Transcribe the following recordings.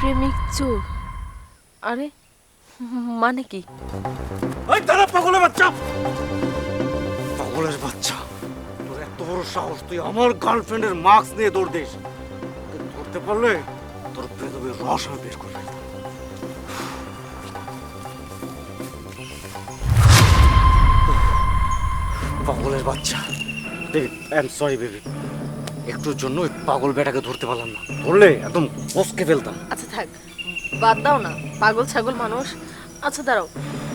প্রেমিক চোর। আরে মানে কি? এই দাঁড়া, পাগলের বাচ্চা! পাগলের বাচ্চা। তোর এত বড় সাহস, তুই আমার গার্লফ্রেন্ডের মাস্ক নিয়ে দৌড় দিস। ধরতে পারলে তোর বেদবের রস আমি বের করে পাগলের বাচ্চা। Baby I am sorry baby একটুর জন্য ওই পাগল বেটাকে ধরতে পারলাম না। ধরলে একদম বসকে ফেলতাম। আচ্ছা থাক। বাদ দাও না। পাগল ছাগল মানুষ। আচ্ছা দাঁড়াও।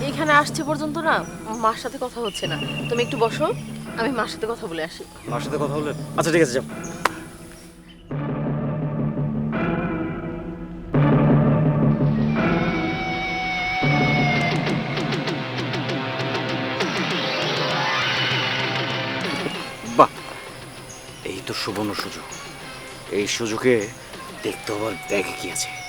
এখানে আসছে পর্যন্ত না মার সাথে কথা হচ্ছে না। তুমি একটু বসো আমি মার সাথে কথা বলে আসি। মার সাথে কথা বলে? আচ্ছা ঠিক আছে যাও। সুবর্ণ সুযোগ। এই সুযোগে দেখতে হবে ব্যাগে কি আছে?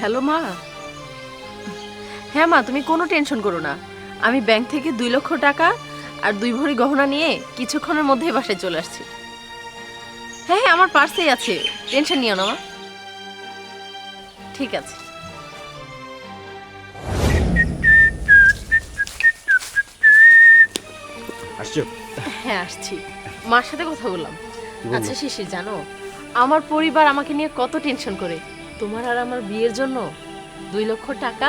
হ্যালো মা। হ্যাঁ মা তুমি কোনো টেনশন করো না। আমি ব্যাংক থেকে দুই লক্ষ টাকা আর দুই ভরি গহনা নিয়ে কিছুক্ষণের মধ্যেই বাসায় চলে আসছি। হ্যাঁ হ্যাঁ আমার পার্সেই আছে। টেনশন নিও না মা। ঠিক আছে। আসছো? হ্যাঁ আসছি। মার সাথে কথা বললাম। আচ্ছা শিশির জানো আমার পরিবার আমাকে নিয়ে কত টেনশন করে। তোমার আর আমার বিয়ের জন্য দুই লক্ষ টাকা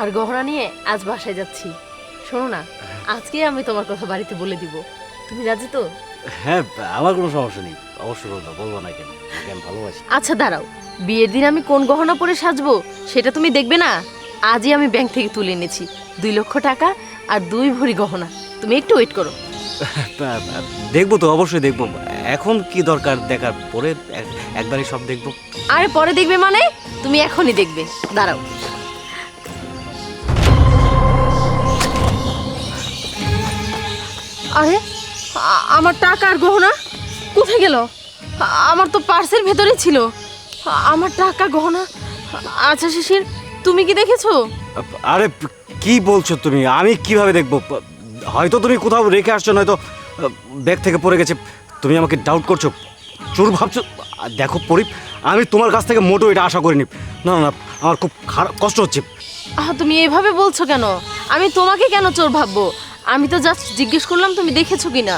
আর গহনা নিয়ে আজ বাসায় যাচ্ছি। শোনো না আজকে আমি তোমার কথা বাড়িতে বলে দিব। তুমি রাজি তো? হ্যাঁ আমার কোনো সমস্যা নেই। অবশ্যই বলব বলব না কেন? আমি ভালোবাসি। আচ্ছা দাঁড়াও। বিয়ের দিন আমি কোন গহনা পরে সাজবো সেটা তুমি দেখবে না? আজই আমি ব্যাংক থেকে তুলে এনেছি। দুই লক্ষ টাকা আর দুই ভরি গহনা। তুমি একটু ওয়েট করো। দেখব তো অবশ্যই দেখব। এখন কি দরকার দেখার? পরে একবারই সব দেখব। আরে পরে দেখবে মানে? তুমি এখনই দেখবে। দাঁড়াও। আরে আমার টাকা আর গহনা কোথায় গেল? আমার তো পার্সের ভেতরে ছিল। আমার টাকা গহনা? আচ্ছা শিশির তুমি কি দেখেছ? আরে কি বলছো তুমি? আমি কীভাবে দেখব? হয়তো তুমি কোথাও রেখে আসছো নয়তো ব্যাগ থেকে পড়ে গেছে। তুমি আমাকে ডাউট করছ। চোর ভাবছ দেখো পরি আমি তোমার কাছ থেকে মোটো এটা আশা করিনি। না না না, আমার খুব খারাপ কষ্ট হচ্ছে। আহ তুমি এভাবে বলছো কেন? আমি তোমাকে কেন চোর ভাববো? আমি তো জাস্ট জিজ্ঞেস করলাম তুমি দেখেছ কি না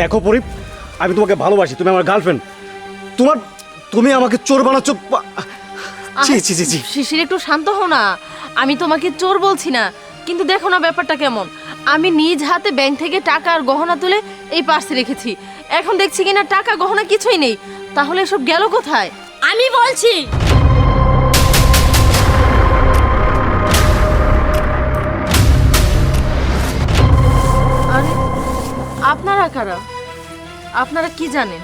দেখো পরি আমি তোমাকে ভালোবাসি তুমি আমার গার্লফ্রেন্ড তোমার তুমি আমাকে চোর বানাচ্ছ ছি ছি ছি। শিশির একটু শান্ত হও না। আমি তোমাকে চোর বলছি না কিন্তু দেখো না ব্যাপারটা কেমন। আমি নিজ হাতে ব্যাংক থেকে টাকা আর গহনা তুলে এই পার্সে রেখেছি। এখন দেখছি কিনা টাকা গহনা কিছুই নেই। তাহলে এসব গেল কোথায়? আমি বলছি। আরে আপনারা কারা? আপনারা কি জানেন?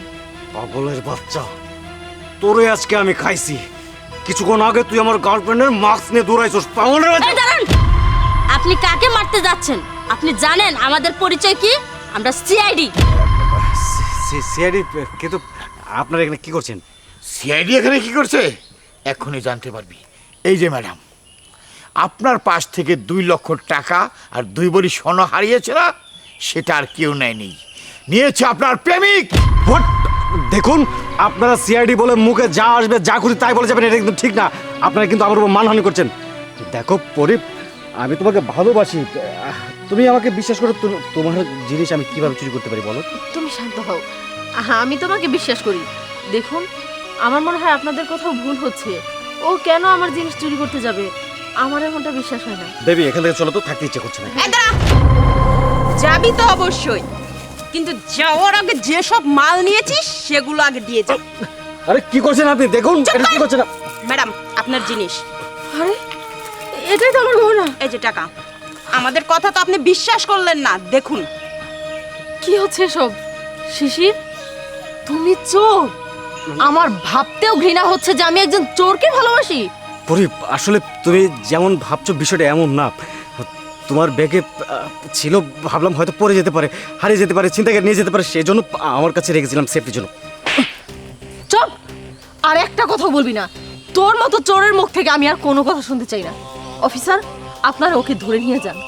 পাগলের বাচ্চা তোরে আজকে আমি খাইছি। কিছুক্ষণ আগে তুই আমার গার্লফ্রেন্ডের মাস্ক নিয়ে দৌড়াইছিস পাগলের বাচ্চা। আপনি কাকে মারতে যাচ্ছেন? আপনি জানেন আমাদের পরিচয় কি? আমরা সিআইডি সিআইডি কিন্তু আপনারা এখানে কি করছেন? সিআইডি এখানে কি করছে? এখনই জানতে পারবি। এই যে ম্যাডাম আপনার পাশ থেকে দুই লক্ষ টাকা আর দুই বড়ি স্বর্ণ হারিয়েছে না? সেটা আর কেউ নেয়নি। নিয়েছে আপনার প্রেমিক! দেখুন আপনারা সিআইডি বলে মুখে যা আসবে যা খুশি তাই বলে যাবেন এটা কিন্তু ঠিক না। আপনারা কিন্তু আমার উপর মানহানি করছেন। দেখো পরিপ আমি তোমাকে ভালোবাসি। তুমি আমাকে বিশ্বাস করো তো- তোমার জিনিস আমি কীভাবে চুরি করতে পারি বলো? তুমি শান্ত হও। আহা, আমি তোমাকে বিশ্বাস করি। দেখুন আমার মনে হয় আপনাদের কোথাও ভুল হচ্ছে। ও কেন আমার জিনিস চুরি করতে যাবে? আমার এমনটা বিশ্বাস হয় না। দেবী এখান থেকে চলো তো থাকতে ইচ্ছে করছে না। এই দাঁড়া! যাবি তো অবশ্যই। কিন্তু যাওয়ার আগে যেসব মাল নিয়েছিস সেগুলো আগে দিয়ে যা। আরে কি করছেন আপনি? দেখুন এটা কি করছেন আপ- ম্যাডাম আপনার জিনিস। আরে এটাই তো আমার গহনা। এই যে টাকা। আমাদের কথা তো আপনি বিশ্বাস করলেন না। দেখুন। কি হচ্ছে সব শিশির তুমি চোর। আমার ভাবতেও ঘৃণা হচ্ছে যে আমি একজন চোরকে ভালোবাসি। পরি আসলে তুমি যেমন ভাবছ বিষয়টা এমন না। তোমার ব্যাগে ছিল ভাবলাম হয়তো পড়ে যেতে পারে হারিয়ে যেতে পারে চিন্তাকে নিয়ে যেতে পারে সেই জন্য আমার কাছে রেখেছিলাম সেফটির জন্য। চপ! আর একটা কথা বলবি না। তোর মতো চোরের মুখ থেকে আমি আর কোনো কথা শুনতে চাই না। অফিসার আপনারা ওকে ধরে নিয়ে যান।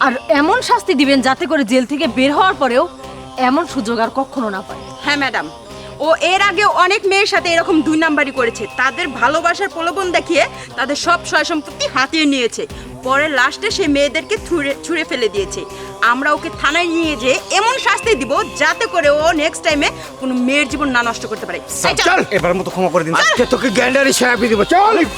আর এমন শাস্তি দিবেন যাতে করে জেল থেকে বের হওয়ার পরেও এমন সুযোগ আর কখনো না পায়। হ্যাঁ ম্যাডাম। ও এর আগে অনেক মেয়ের সাথে এরকম দুই নাম্বারই করেছে। তাদের ভালোবাসার প্রলোভন দেখিয়ে তাদের সব সয় সম্পত্তি হাতিয়ে নিয়েছে। পরে লাস্টে সে মেয়েদেরকে ছুঁড়ে ছুঁড়ে ফেলে দিয়েছে। আমরা ওকে থানায় নিয়ে যেয়ে এমন শাস্তি দিব যাতে করে ও নেক্সট টাইমে কোনো মেয়ের জীবন না নষ্ট করতে পারে। চল। এবার মতো ক্ষমা করে দিন। তোকে গ্যান্ডারি সেরাপি দিব। চল।